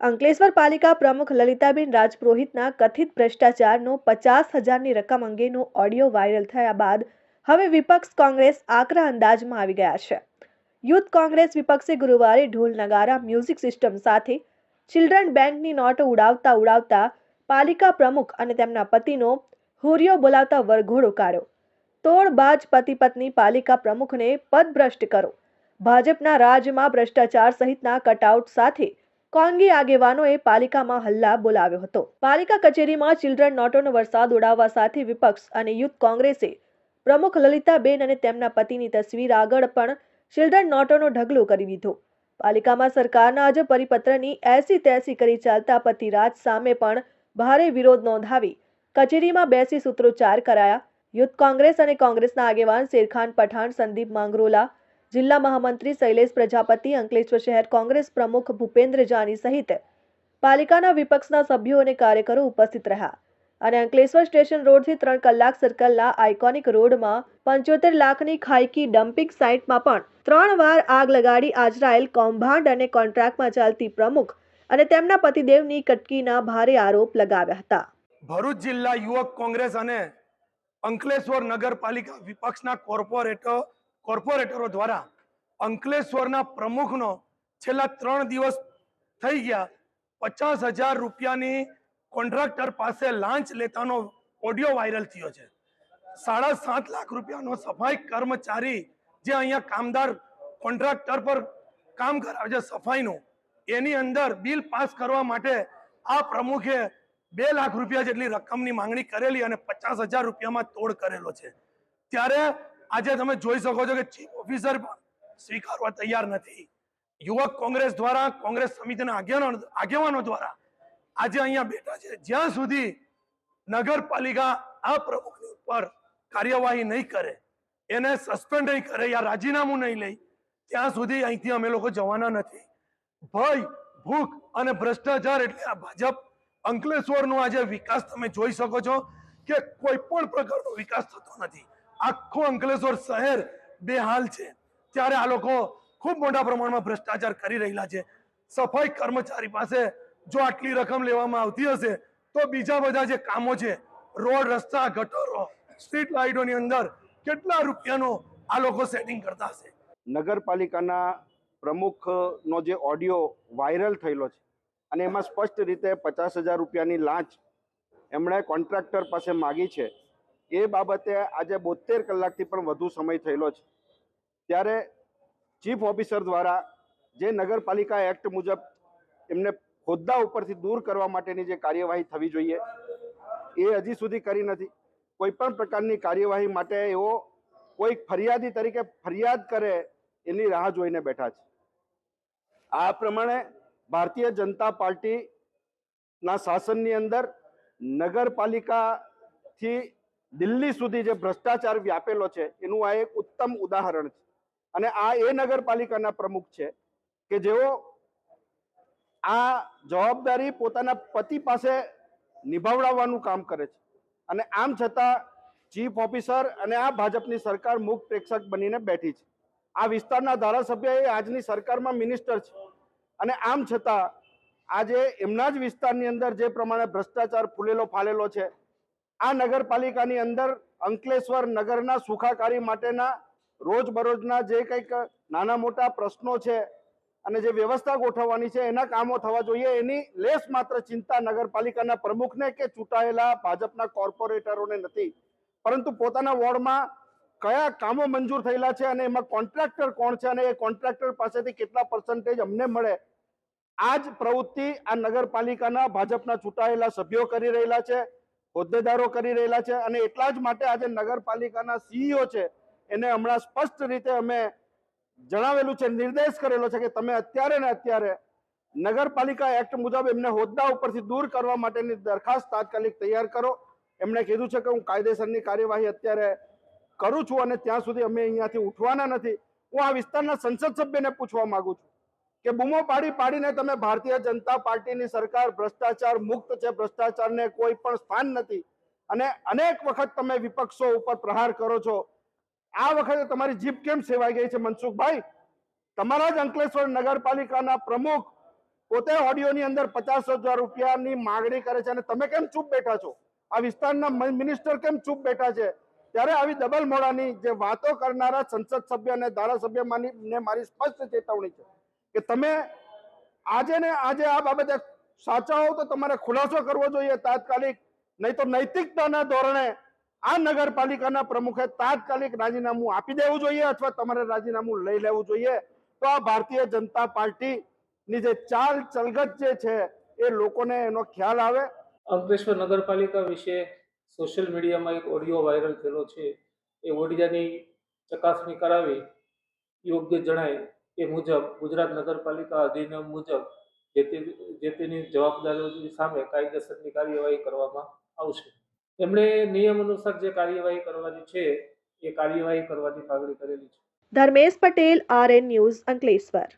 અંકલેશ્વર પાલિકા પ્રમુખ લલિતાબેન રાજપુરોહિતના કથિત ભ્રષ્ટાચારનો પચાસ હજારની રકમ અંગેનો ઓડિયો વાયરલ થયા બાદ હવે વિપક્ષ કોંગ્રેસ આકરા અંદાજમાં આવી ગયા છે. યુથ કોંગ્રેસ વિપક્ષે ગુરુવારે ઢોલ નગારા, મ્યુઝિક સિસ્ટમ સાથે ચિલ્ડ્રન બેંકની નોટો ઉડાવતા ઉડાવતા પાલિકા પ્રમુખ અને તેમના પતિનો હુરિયો બોલાવતા વરઘોડો કાઢ્યો તોડબાજ પતિ પત્ની પાલિકા પ્રમુખને પદભ્રષ્ટ કરો. ભાજપના રાજમાં ભ્રષ્ટાચાર સહિતના કટઆઉટ સાથે કોંગી આગેવાનોએ પાલિકામાં હલ્લા બોલાવ્યો હતો. પાલિકા કચેરીમાં ચિલ્ડ્રન નોટોનો વરસાદ ઉડાવવા સાથે વિપક્ષ અને યુથ કોંગ્રેસે પ્રમુખ લલિતાબેન અને તેમના પતિની તસવીર આગળ પણ ચિલ્ડ્રન નોટોનો ઢગલો કરી દીધો. પાલિકામાં સરકારના જ પરિપત્રની એસી તેસી કરી ચાલતા પતિરાજ સામે પણ ભારે વિરોધ નોંધાવી કચેરીમાં બેસી સૂત્રોચ્ચાર કરાયા. યુથ કોંગ્રેસ અને કોંગ્રેસના આગેવાન શેરખાન પઠાણ, સંદીપ માંગરોલા જિલ્લા મહામંત્રી શૈલેષ પ્રજાપતિ, અંકલેશ્વર શહેર કોંગ્રેસ પ્રમુખ ભૂપેન્દ્ર જાની સહિત પાલિકાના વિપક્ષના સભ્યો અને કાર્યકરો ઉપસ્થિત રહ્યા. અને અંકલેશ્વર સ્ટેશન રોડથી ત્રણ કલાક સર્કલના આઇકોનિક રોડમાં પંચોતેર લાખની ખાયકી ડમ્પિંગ સાઇટમાં પણ ત્રણ વાર આગ લગાડી આજરાયેલ કૌભાંડ અને કોન્ટ્રાક્ટમાં ચાલતી પ્રમુખ અને તેમના પતિદેવની કટકીના ભારે આરોપ લગાવ્યા હતા. ભરૂચ જિલ્લા યુવક કોંગ્રેસ અને અંકલેશ્વર નગરપાલિકા વિપક્ષના કોર્પોરેટર કોર્પોરેટરો દ્વારા અંકલેશ્વરના પ્રમુખનો છેલ્લા ત્રણ દિવસ થઈ ગયા. પચાસ હજાર રૂપિયાની કોન્ટ્રાક્ટર પાસે લાંચ લેતાનો ઓડિયો વાયરલ થયો છે. સાડા સાત લાખ રૂપિયાનો સફાઈ કર્મચારી જે અહીંયા કામદાર કોન્ટ્રાક્ટર પર કામ કરાવે છે સફાઈનું, એની અંદર બિલ પાસ કરવા માટે આ પ્રમુખે બે લાખ રૂપિયા જેટલી રકમની માંગણી કરેલી અને પચાસ હજાર રૂપિયામાં તોડ કરેલો છે. ત્યારે આજે તમે જોઈ શકો છો કે ચીફ ઓફિસર પણ સ્વીકારવા તૈયાર નથી. યુવક કોંગ્રેસ દ્વારા, કોંગ્રેસ સમિતિના આગેવાનો દ્વારા આજે અહીંયા બેઠા છે. જ્યાં સુધી નગરપાલિકા આ પ્રમુખની ઉપર કાર્યવાહી નહીં કરે, એને સસ્પેન્ડ નહીં કરે યા રાજીનામું નહીં લે, ત્યાં સુધી અહીંથી અમે લોકો જવાના નથી. ભય, ભૂખ અને ભ્રષ્ટાચાર એટલે આ ભાજપ અંકલેશ્વરનો આજે વિકાસ. તમે જોઈ શકો છો કે કોઈ પણ પ્રકારનો વિકાસ થતો નથી. આખો અંકલેશ્વર શહેર બેહાલ છે. ત્યારે આ લોકો ખૂબ મોટા પ્રમાણમાં ભ્રષ્ટાચાર કરી રહેલા છે. સફાઈ કર્મચારી પાસે જો આટલી રકમ લેવામાં આવતી હશે, તો બીજા બધા જે કામો છે, રોડ, રસ્તા, ગટરો સ્ટ્રીટ લાઇટોની અંદર કેટલા રૂપિયાનો આ લોકો સેટિંગ કરતા હશે? નગરપાલિકાના પ્રમુખનો જે ઓડિયો વાયરલ થયેલો છે, અને એમાં સ્પષ્ટ રીતે પચાસ હજાર રૂપિયાની લાંચ એમણે કોન્ટ્રાક્ટર પાસે માગી છે. એ બાબતે આજે બોતેર કલાકથી પણ વધુ સમય થયેલો છે. ત્યારે ચીફ ઓફિસર દ્વારા જે નગરપાલિકા એક્ટ મુજબ એમને હોદ્દા ઉપરથી દૂર કરવા માટેની જે કાર્યવાહી થવી જોઈએ, એ હજી સુધી કરી નથી. કોઈ પણ પ્રકારની કાર્યવાહી માટે એવો કોઈ ફરિયાદી તરીકે ફરિયાદ કરે એની રાહ જોઈને બેઠા છે. આ પ્રમાણે ભારતીય જનતા પાર્ટીના શાસનની અંદર નગરપાલિકાથી દિલ્હી સુધી જે ભ્રષ્ટાચાર વ્યાપેલો છે, એનું આ એક ઉત્તમ ઉદાહરણ છે. અને આ એ નગરપાલિકાના પ્રમુખ છે કે જેઓ આ જવાબદારી પોતાના પતિ પાસે નિભાવડાવવાનું કામ કરે છે. અને આમ છતાં ચીફ ઓફિસર અને આ ભાજપની સરકાર મુખ પ્રેક્ષક બનીને બેઠી છે. આ વિસ્તારના ધારાસભ્ય એ આજની સરકારમાં મિનિસ્ટર છે. અને આમ છતાં આજે એમના જ વિસ્તારની અંદર જે પ્રમાણે ભ્રષ્ટાચાર ફૂલેલો ફાલેલો છે આ નગરપાલિકાની અંદર અંકલેશ્વર નગરના સુખાકારી માટેના રોજબરોજના જે કંઈક નાના મોટા પ્રશ્નો છે અને જે વ્યવસ્થા ગોઠવવાની છે, એના કામો થવા જોઈએ. એની લેસ માત્ર ચિંતા નગરપાલિકાના પ્રમુખને કે ચૂંટાયેલા ભાજપના કોર્પોરેટરોને નથી. પરંતુ પોતાના વોર્ડમાં કયા કામો મંજૂર થયેલા છે અને એમાં કોન્ટ્રાક્ટર કોણ છે અને એ કોન્ટ્રાક્ટર પાસેથી કેટલા પર્સન્ટેજ અમને મળે આ જ પ્રવૃત્તિ આ નગરપાલિકાના ભાજપના ચૂંટાયેલા સભ્યો કરી રહેલા છે. હોદ્દેદારો કરી રહેલા છે અને એટલા જ માટે આજે નગરપાલિકાના સીઈઓ છે. એને હમણાં સ્પષ્ટ રીતે અમે જણાવેલું છે, નિર્દેશ કરેલો છે કે તમે અત્યારે ને અત્યારે નગરપાલિકા એક્ટ મુજબ એમને હોદ્દા ઉપરથી દૂર કરવા માટેની દરખાસ્ત તાત્કાલિક તૈયાર કરો. એમણે કીધું છે કે હું કાયદેસરની કાર્યવાહી અત્યારે કરું છું અને ત્યાં સુધી અમે અહીંયાથી ઉઠવાના નથી. હું આ વિસ્તારના સંસદ સભ્યને પૂછવા માગું છું. કે બૂમો પાડી પાડીને તમે ભારતીય જનતા પાર્ટીની સરકાર ભ્રષ્ટાચાર મુક્ત છે, ભ્રષ્ટાચારને કોઈ પણ સ્થાન નથી. અને અનેક વખત તમે વિપક્ષો ઉપર પ્રહાર કરો છો. આ વખતે તમારી જીભ કેમ સેવાઈ ગઈ છે, મનસુખભાઈ? તમારા જ અંકલેશ્વર નગરપાલિકાના પ્રમુખ પોતે ઓડિયોની અંદર પચાસ હજાર રૂપિયાની માગણી કરે છે અને તમે કેમ ચૂપ બેઠા છો? આ વિસ્તારના મિનિસ્ટર કેમ ચૂપ બેઠા છે? ત્યારે આવી ડબલ મોડાની જે વાતો કરનારા સંસદ સભ્ય અને ધારાસભ્યમાંની મારી સ્પષ્ટ ચેતવણી છે. કે તમે આજે ને આજે આ બાબતે સાચા હો તો તમારે ખુલાસો કરવો જોઈએ તાત્કાલિક નહીં તો નૈતિકતાના ધોરણે આ નગરપાલિકાના પ્રમુખે તાત્કાલિક રાજીનામું આપી દેવું જોઈએ અથવા તમારે રાજીનામું લઈ લેવું જોઈએ. તો આ ભારતીય જનતા પાર્ટીની જે ચાલ ચલગત જે છે એ લોકોને એનો ખ્યાલ આવે. અંકલેશ્વર નગરપાલિકા વિશે સોશિયલ મીડિયામાં એક ઓડિયો વાયરલ થયેલો છે. એ ઓડિયાની ચકાસણી કરાવી યોગ્ય જણાય એ મુજબ, ગુજરાત નગરપાલિકા અધિનિયમ મુજબ જે તે, જે તેની જવાબદારીઓ સામે કાયદેસરની કાર્યવાહી કરવામાં આવશે. એમણે નિયમ અનુસાર જે કાર્યવાહી કરવાની છે, એ કાર્યવાહી કરવાની માગણી કરેલી છે. Dharmesh Patel R N news Ankleshwar.